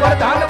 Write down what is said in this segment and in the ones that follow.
guardado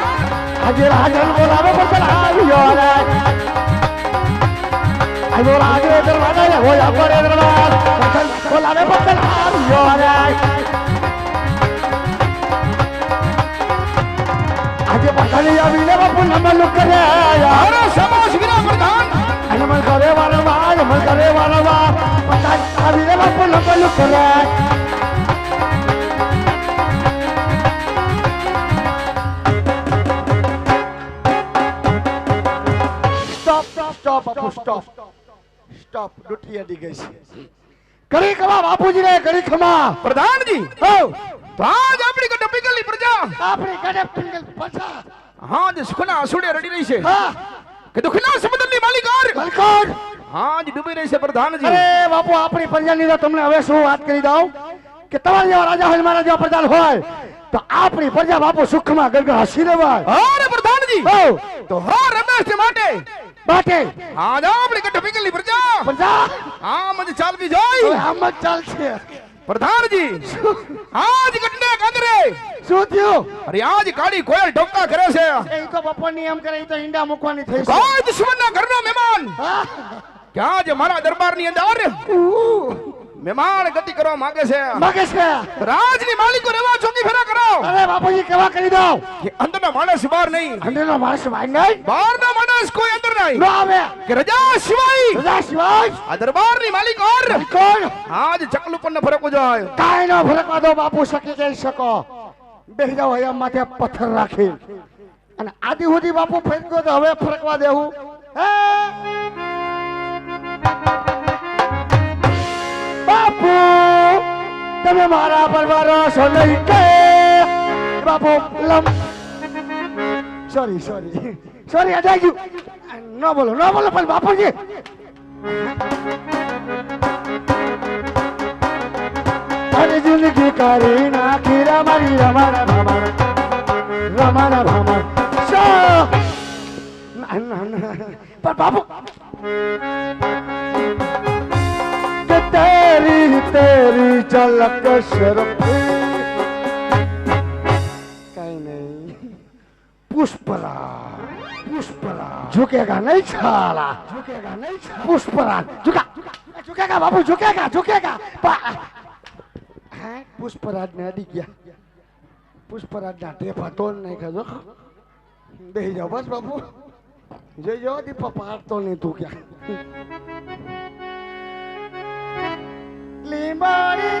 આજે રાજન બોલાવે પણ રે આવ્યો રાજે દરવાજા હોય આપણે દરવાજા બોલાવે પણ રે આજે પકડી આવીને બાપુ નમલ કરે. અરે સમાજ વિના પ્રધાન અને મન કરે વારંવાર મન કરે વારંવાર પકડ આવીને બાપુ નમલ કરે. સ્ટોપ ડૂટી અડી ગઈ છે કરી ખમા બાપુજી ને કરી ખમા. પ્રધાનજી હો. તો આજ આપણી કટ પિંગલની પ્રજા. આપણી ગડે પિંગલ પ્રજા. હા જે સુખના આસુડે રડી રહી છે. હા. કે દુખના સમુદ્રની માલિકાર. બલકોડ હા જ ડૂબી રહી છે પ્રધાનજી. અરે બાપુ આપણી પ્રજાની તો તમને હવે શું વાત કરી દઉં? કે તમારા જેવા રાજા હોય મારા જેવા પ્રજા હોય તો આપણી પ્રજા બાપુ સુખમાં ગરગર હસી રહેવાય અરે પ્રધાનજી. હો. તો હા રમેશ માટે. બાટે આજ આપણી કટ પિંગલની પ્રજા પ્રજા હા મને ચાલવી હવે જોઈ આમ જ ચાલશે પ્રધાનજી આજ કટને કાંદરે શું થયું અરે આજ કાળી કોયલ ઢોકા કરે છે એ તો બપોરની એમ કરે એ તો ઈંડા મૂકવાની થઈ છે કોઈ દુશ્મનના ઘરનો મહેમાન હા. કે આજ મારા દરબારની અંદર મહેમાન ગતિ કરવા માંગે છે માગે છે રાજની માલિકો રેવા ચોકી ફેરા કરો અરે બાપુજી કેવા કરી દઉં કે અંદરના માણસ બહાર નહીં હંડેનો માણસ વાય નહીં બહારના માણસ કોઈ અંદર નહીં ન આવે. કે રજા સિવાય રજા સિવાય આ દરબારની માલિક ઓર. કોણ? આજ ચકલ ઉપર ને ફરકવું જાય કાંઈ ન ફરકવા દો બાપુ જઈ શકો. બેસી જાઓ અહીંયા માથે પથ્થર રાખી. અને આદિ સુધી બાપુ ફરક્યો તો હવે ફરકવા દેવું? બાપુ તમે મારા પર ભરોસો નહીં કે? બાપુ લમ. સોરી સોરી સોરી અડાઈ ગયું ન બોલો ન બોલો પણ બાપુજી અરે જિંદગી કરી નાખી રમારી રમાના ભામર રમાના ના. પણ બાપુ તેરી તેરી ઝલક શરફી પુષ્પરાજ नहीं નહીં છાલા. नहीं ઝુકેગા બાપુ झुकेगा ઝુકેગા. પા. હે પુષ્પરાજ ને અડી ગયા. પુષ્પરાજ ના ટેફા તોડ નાખ્યા જો. બેસી જાઓ બસ બાપુ. જોઈ જાઓ, દીપા પાડતો નહીં તું ક્યાં. લીંબાડી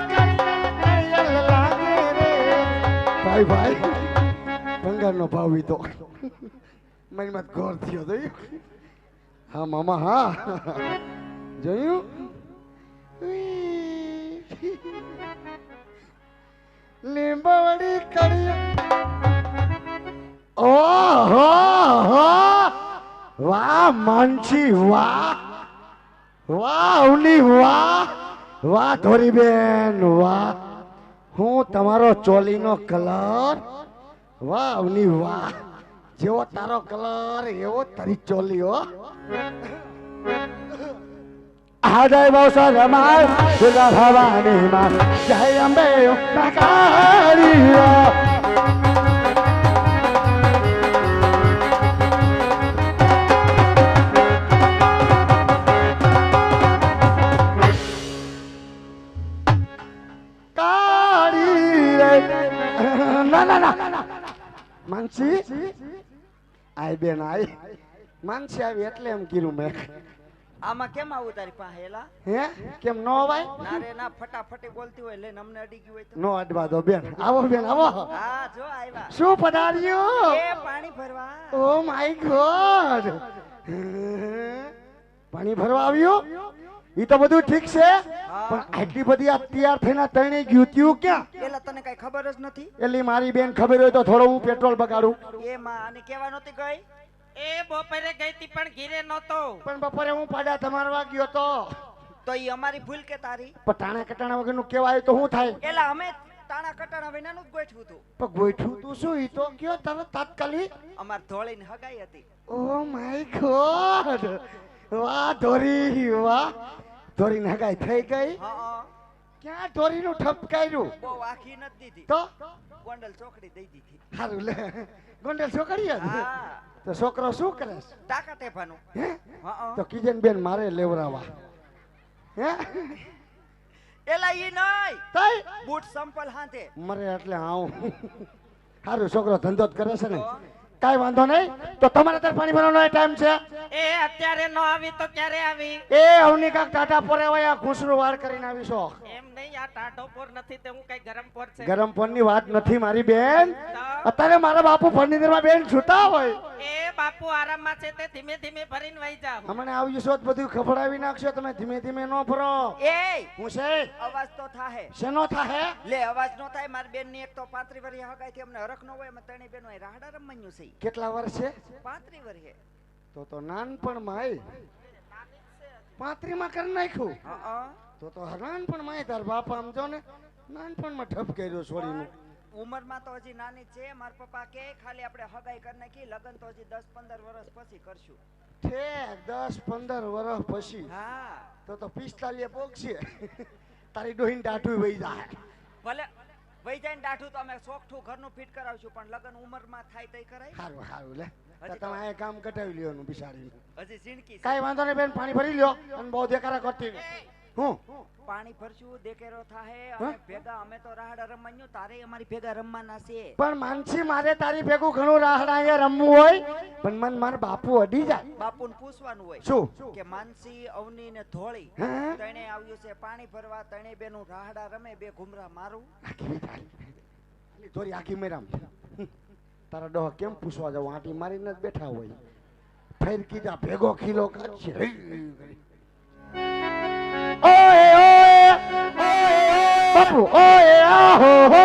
ભાઈ ભાઈ, ભંગારનો ભાવ ઈ તો. મારી મત ઘર થયો, જોયું? હા, મામા, હા. જોયું. લીંબવડી કરી ઓહો વાહ, માનસી, વાહ. વાહ, ઉની, વાહ. વાહ ધોરી બેન વાહ. હું તમારો ચોલીનો કલર. વાહ, ઉની, વાહ. જેવો તારો કલર, એવો તારી ચોલી, હો. આદય બહુ સુલા ભવાની માં જય અંબે કાળી ના ના ના. માનસી આય બેન આય. માનસી આવી એટલે એમ કીધું મેં. આમાં કેમ આવું તારી પાસે એલા હે? કેમ નો અવાય? ના રે ના ફટાફટી બોલતી હોય લઈને અમને અડી ગયું હોય તો. નો અડવા દો બેન. આવો બેન આવો. હા જો આવ્યા શું પધાર્યું? એ પાણી ભરવા. Oh my god. પાણી ભરવા આવ્યું? ઈ તો બધું ઠીક છે. પણ આટલી બધી આ તૈયાર થઈને તણે ગયું ક્યાં? તને કઈ ખબર જ નથી? એટલી મારી બેન ખબર હોય તો થોડો હું પેટ્રોલ બગાડું. એ માં આને કેવા નહોતી ગઈ? એ બપોરે ગઈ હતી પણ ઘીરે નહોતો. પણ બપોરે હું પાડા તમારવા ગયો તો. તો ઈ અમારી ભૂલ કે તારી? પણ ટાણા કટાણા વગરનું કેવાય તો શું થાય? એલા અમે તાણા કટાણા વિનાનું જ ગોઠવું તું પણ ગોઠવું તું શું? ઈ તો કયો તરત તાત્કાલિક? અમાર ધોળીને હગાઈ હતી. Oh my god! વાહ ધોરી વાહ. ધોરી હગાઈ થઈ ગઈ? હા. ક્યાં ધોરીનું ઠપકાર્યું બહુ આખી નથી દીધી. તો? ગોંડલ ચોકડી દઈ દીધી. સારું લે. ગોંડલ ચોકડી હા. તો છોકરો શું કરે છે? ટાકા ટેપાનું. હે? તો કિજન બેન મારે લેવરાવા. હે? એલા ઈ નહીં તઈ? બૂટ સંપલ હાથે. મરે એટલે આવું. સારું છોકરો ધંધો જ કરે છે ને. કાઈ વાંધો નહીં. તો તમારે અત્યારે પાણી ભરવાનો ટાઈમ છે? એ અત્યારે ન આવી તો ક્યારે આવી? એ અવની કાક ટાટા પોરે આ ઘૂસરું વાર કરીને આવીશો એમ નહીં આ ટાટો પોર નથી તે હું કઈ ગરમ પોર છે. ગરમ ફોનની વાત નથી મારી બેન. અત્યારે મારા બાપુ ફર્નિચરમાં બેન છૂટા હોય. એ બાપુ આરામમાં છે તે ધીમે ધીમે ભરીને વહી જાવ મને આવી છો તો બધું ખફડાવી નાખશો તમે ધીમે ધીમે ન ફરો. એ! હું છે? અવાજ તો થાહે. શેનો થાહે? લે અવાજ નો થાય મારી બેનની એક તો પાંત્રી વર્ષ હગાઈ થી અમને હરખ ન હોય અમે ત્રણેય બેનો રાહડા રમવાનું છે. કેટલા વર્ષ છે? પાંત્રી વર્ષે તો તો નાનપણમાં પાંત્રીમાં કરી નાખ્યું? તો તો નાનપણમાં તાર બાપા આમ જો ને નાનપણમાં ઠપ કર્યો છોડીનું. ઉંમરમાં તો હજી નાની છે. મારા પપ્પા કે ખાલી આપણે હગાઈ કરી નાખી લગ્ન તો હજી દસ પંદર વર્ષ પછી કરશું. ઠેક દસ પંદર વર્ષ પછી. હા. તો તો પિસ્તાલીએ પોગશે. તારી ડોહીને ટાઢું વહી જાય. ભલે વહી જાય ને દાઠું તો અમે સોખઠું ઘરનું ફિટ કરાવશું પણ લગન ઉંમરમાં થાય તઈ કરાય સારું સારું લે તો તમે આ કામ કટાવી લ્યો બિચારીને હજી છે. કાંઈ વાંધો નહીં બેન પાણી ભરી લ્યો અને બહુ દેખારા કરતી. હું. પાણી ભરશું દેકેરો થાહે અને ભેગા અમે તો રાહડા રમવાનું તારે અમારી ભેગા રમવાના છે. પણ માનસી મારે તારી ભેગું ઘણું રાહડા અહીંયા રમવું હોય પણ મન માર બાપુ અડી જાય. બાપુને પૂછવાનું હોય શું? કે માનસી અવની ને ધોળી તણે આવ્યું છે પાણી ભરવા તણે બેનું રાહડા રમે બે ઘુમરા મારું. આખી તારી? થોડી આખી મેરામ તારા ડોહ કેમ પૂછવા જાવ આંટી મારીને જ બેઠા હોય. ફેર કીધા ભેગો ખીલો કાઢશે. બાપુ ઓએ આહો હો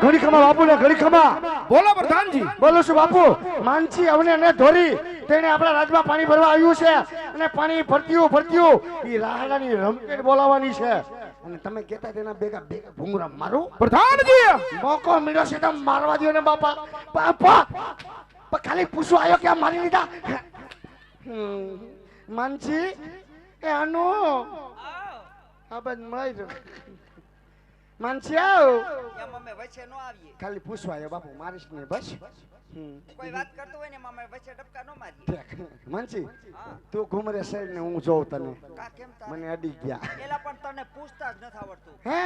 ઘડી ખમા બાપુ ને ઘડી ખમા બોલો પ્રધાનજી બોલો છું બાપુ માનસી અવને ને ધોરી તેને આપણા રાજમાં પાણી ભરવા આવ્યું છે અને પાણી ભરતીયું ભરતીયું એ રાહડાની રમકેટ બોલાવવાની છે અને તમે કહેતા તેના ભેગા ભેગા ભૂંગરા મારું પ્રધાનજી મોકો મળ્યો છે તો મારવા દો ને બાપા બાપા ખાલી પૂછવા આવ્યો કે આ મારી લીધા માનસી એ આનો આ બધ માર્યો માનસી આવ એમ અમે વચ્ચે નો આવીએ. ખાલી પૂછવા આવ્યો બાપુ મારીશ ને બસ. કોઈ વાત કરતો હોય ને એમાં અમે વચ્ચે ડબકા નો મારીએ. માનસી તું ઘુમરે સાઈડ ને હું જોઉં તને. મને અડી ગયા. એલા પણ તને પૂછતા જ નથી આવડતું. હે?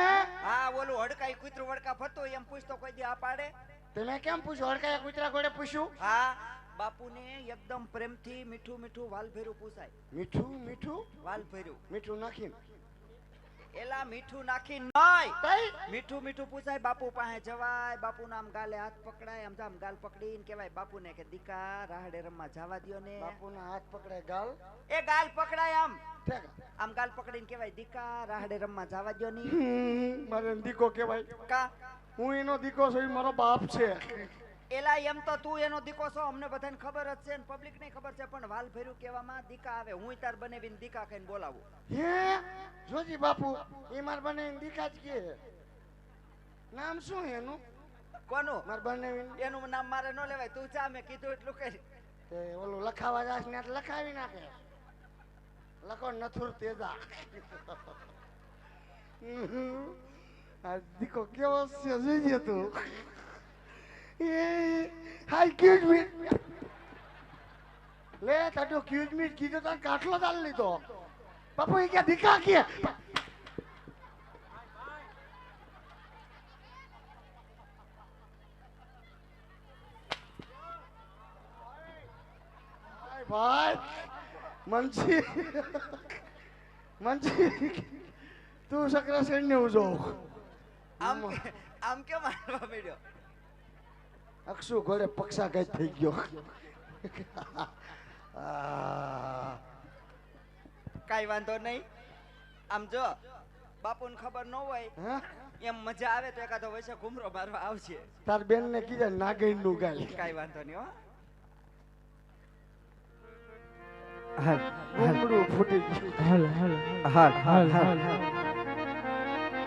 હા ઓલું હડકાઈ કૂતરું વડકા ફરતો એમ પૂછતો કોઈ દી આ પાડે? તમે કેમ પૂછો હડકાઈ કૂતરા ઘોડે પૂછ્યું? હા બાપુને એકદમ પ્રેમથી મીઠું મીઠું વાલ ભેરું પૂછાય. મીઠું મીઠું? વાલ ભેરું મીઠું નાખીને. એલા મીઠું નાખી નહીં મીઠું મીઠું પૂછાય બાપુ પાસે જવાય? બાપુ આમ ગાલે હાથ પકડાય? આમ જામ ગાલ પકડીને બાપુ ને કે દીકા રાહડે રમવા જવા દયો ને. બાપુના હાથ પકડાય ગાલ? એ ગાલ પકડાય આમ. આમ ગાલ પકડીને કેવાય દીકા રાહડે રમવા જવા દયો ની. મારે દીકો કેવાય કા? હું એનો દીકો છું મારો બાપ છે. એલા એમ તો તું એનો દીકો છો અમને બધાને ખબર જ છે ને પબ્લિક ને ખબર છે પણ વાલ ફેર્યું કહેવામાં દીકા આવે. હું તાર બનેવીને દીકા ખાઈને બોલાવું. હે? જોજી બાપુ એ માર બને દીકા જ કે નામ શું એનું? કોનું? માર બને એનું નામ મારે ન લેવાય. તું ચા મેં કીધું એટલું કરી તે ઓલું લખાવા જાસ ને લખાવી નાખે. લખો નથુર તેજા. આ દીકો કેવો છે જોઈજે તું. હાય ક્યુઝ મીટ લે, તાટો ક્યુઝ મીટ કીધો તો કાટલો ચાલ લીધો. બાપુ, એ ક્યાં દીકા કે ભાઈ મનસી મનસી તું સકરાસેન ને હું આમ કેમ મારવા મળ્યો અક્ષુ ઘોડે પક્ષા કઈ થઈ ગયો? આ, કાંઈ વાંધો નહીં. આમ જો બાપુને ખબર ન હોય હે? એમ મજા આવે તો એકાદો વૈસે ઘુમરો મારવા આવશે તાર બેન ને કીધે નાગઈનનું ગાય. કાંઈ વાંધો નહીં હો. ગુમડું ફૂટી ગયું. હાલ હાલ. હાલ હાલ હાલ.